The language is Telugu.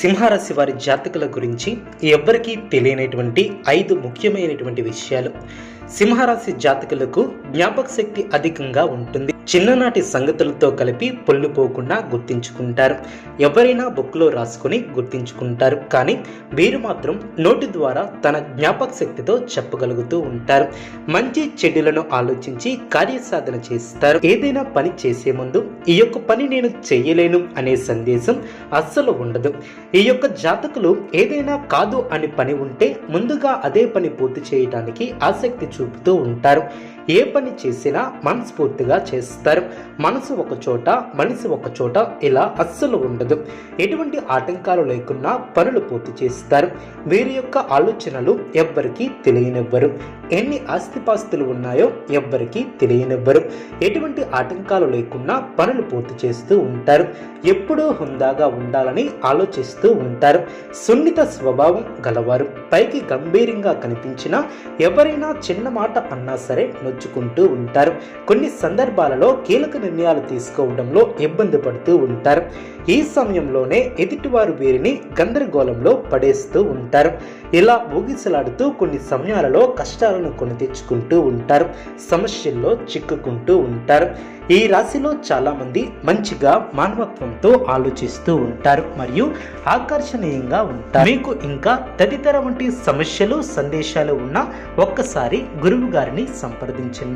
సింహరాశి వారి జాతకుల గురించి ఎవ్వరికీ తెలియనటువంటి ఐదు ముఖ్యమైనటువంటి విషయాలు. సింహరాశి జాతకులకు జ్ఞాపక శక్తి అధికంగా ఉంటుంది. చిన్ననాటి సంగతులతో కలిపి పొల్లిపోకుండా గుర్తించుకుంటారు. ఎవరైనా బుక్లో రాసుకుని గుర్తించుకుంటారు. కానీ వీరు మాత్రం నోటి ద్వారా తన జ్ఞాపక శక్తితో చెప్పగలుగుతూ ఉంటారు. మంచి చెడులను ఆలోచించి కార్యసాధన చేస్తారు. ఏదైనా పని చేసే ముందు ఈ యొక్క పని నేను చేయలేను అనే సందేశం అస్సలు ఉండదు. ఈ యొక్క జాతకులు ఏదైనా కాదు అని పని ఉంటే ముందుగా అదే పని పూర్తి చేయడానికి ఆసక్తి చూపుతూ ఉంటారు. ఏ పని చేసినా మనస్ఫూర్తిగా చేస్తారు. మనసు ఒక చోట మనిషి ఒక చోట ఇలా అస్సలు ఉండదు. ఎటువంటి ఆటంకాలు లేకున్నా పనులు పూర్తి చేస్తారు. వీరి యొక్క ఆలోచనలు ఎవ్వరికీ తెలియనివ్వరు. ఎన్ని ఆస్తిపాస్తులు ఉన్నాయో ఎవ్వరికీ తెలియనివ్వరు. ఎటువంటి ఆటంకాలు లేకున్నా పనులు పూర్తి చేస్తూ ఉంటారు. ఎప్పుడూ హుందాగా ఉండాలని ఆలోచిస్తూ ఉంటారు. సున్నిత స్వభావం గలవారు. పైకి గంభీరంగా కనిపించినా ఎవరైనా చిన్న మాట అన్నా సరే నొచ్చుకుంటూ ఉంటారు. కొన్ని సందర్భాలలో కీలక నిర్ణయాలు తీసుకోవడంలో ఇబ్బంది పడుతూ ఉంటారు. ఈ సమయంలోనే ఎదుటివారు వీరిని గందరగోళంలో పడేస్తూ ఉంటారు. ఇలా ఊగిసలాడుతూ కొన్ని సమయాలలో కష్టాలను కొని తెచ్చుకుంటూ ఉంటారు సమస్యల్లో చిక్కుకుంటూ ఉంటారు. ఈ రాశిలో చాలామంది మంచిగా మానవత్వంతో ఆలోచిస్తూ ఉంటారు మరియు ఆకర్షణీయంగా ఉంటారు. మీకు ఇంకా తదితర వంటి సమస్యలు సందేశాలు ఉన్న ఒక్కసారి గురువు గారిని సంప్రదించండి.